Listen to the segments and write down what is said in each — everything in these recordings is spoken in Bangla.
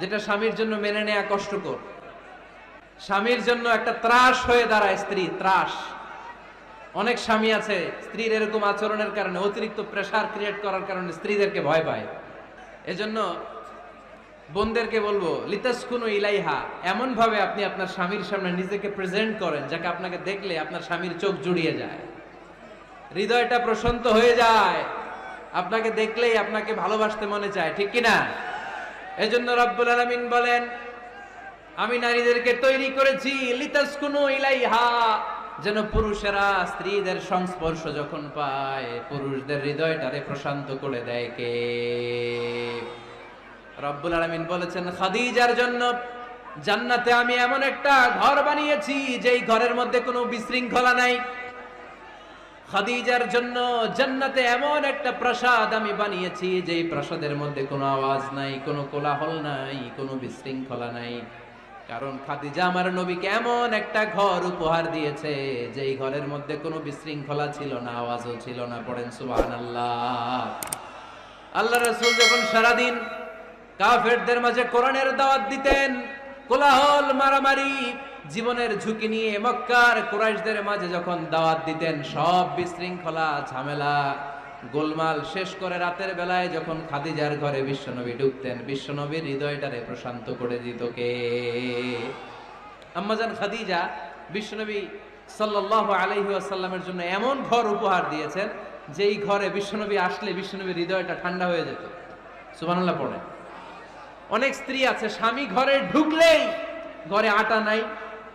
যেটা স্বামীর জন্য মেনে নেয়া কষ্টকর। স্বামীর জন্য একটা ত্রাস হয়ে দাঁড়ায় স্ত্রী, ত্রাস। অনেক স্বামী আছে, স্ত্রীর এরকম আচরণের কারণে, অতিরিক্ত প্রেশার ক্রিয়েট করার কারণে স্ত্রীদেরকে ভয় পায়। এজন্য বোনদেরকে বলব, লিতাসকুনু ইলাইহা। এমন ভাবে আপনি আপনার স্বামীর সামনে নিজেকে প্রেজেন্ট করেন, যাকে আপনাকে দেখলে আপনার স্বামীর চোখ জুড়িয়ে যায়। হৃদয়টা প্রশান্ত হয়ে যায়। আপনাকে দেখলেই আপনাকে ভালোবাসতে মনে চায়, ঠিক কি না এজন্য রব্বুল আলামিন বলেন, আমি নারীদেরকে তৈরি করেছি, লিতাসকুনু ইলাইহা, যেন পুরুষেরা স্ত্রীদের সংস্পর্শ যখন পায়, পুরুষদের হৃদয়টারে প্রশান্ত করে দেয় কে? রব্বুল আলামিন বলেছেন, খাদিজার জন্য জান্নাতে আমি এমন একটা ঘর বানিয়েছি, যেই ঘরের মধ্যে কোনো বিশৃঙ্খলা নাই। খাদিজার জন্য জান্নাতে এমন একটা প্রাসাদ আমি বানিয়েছি, যেই প্রাসাদের মধ্যে কোনো আওয়াজ নাই, কোনো কোলাহল নাই, কোনো বিশৃঙ্খলা নাই। কারণ খাদিজা আমার নবীকে এমন একটা ঘর উপহার দিয়েছে, যেই ঘরের মধ্যে কোনো বিশৃঙ্খলা ছিল না, আওয়াজও ছিল না, পড়েন সুবহানাল্লাহ। আল্লাহ রাসূল যখন সারাদিন কাফেরদের মাঝে কোরআনের দাওয়াত দিতেন, কোলাহল, মারামারি জীবনের ঝুঁকি নিয়ে মক্কার কুরাইশদের মাঝে যখন দাওয়াত দিতেন, সব বিশৃঙ্খলা, ঝামেলা, গোলমাল শেষ করে রাতের বেলায় যখন খাদিজার ঘরে বিশ্বনবী ঢুকতেন, বিশ্বনবীর হৃদয়টারে প্রশান্ত করে দিত কে? আম্মাজান খাদিজা বিশ্বনবী সাল্লাল্লাহু আলাইহি ওয়াসাল্লামের জন্য এমন ঘর উপহার দিয়েছেন, যেই ঘরে বিশ্বনবী আসলে বিশ্বনবীর হৃদয়টা ঠান্ডা হয়ে যেত। সুবহানাল্লাহ পড়ে অনেক স্ত্রী আছে, স্বামী ঘরে ঢুকলেই ঘরে আটা নাই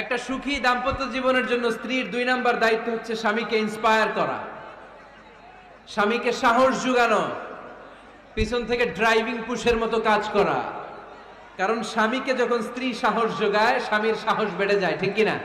একটা সুখী দাম্পত্য জীবনের জন্য স্ত্রীর দুই নাম্বার দায়িত্ব হচ্ছে স্বামীকে ইন্সপায়ার করা। স্বামীকে সাহস যোগানো, পিছন থেকে ড্রাইভিং পুশের মতো কাজ করা। কারণ স্বামীকে যখন স্ত্রী সাহস যোগায়, স্বামীর সাহস বেড়ে যায়, ঠিক কিনা?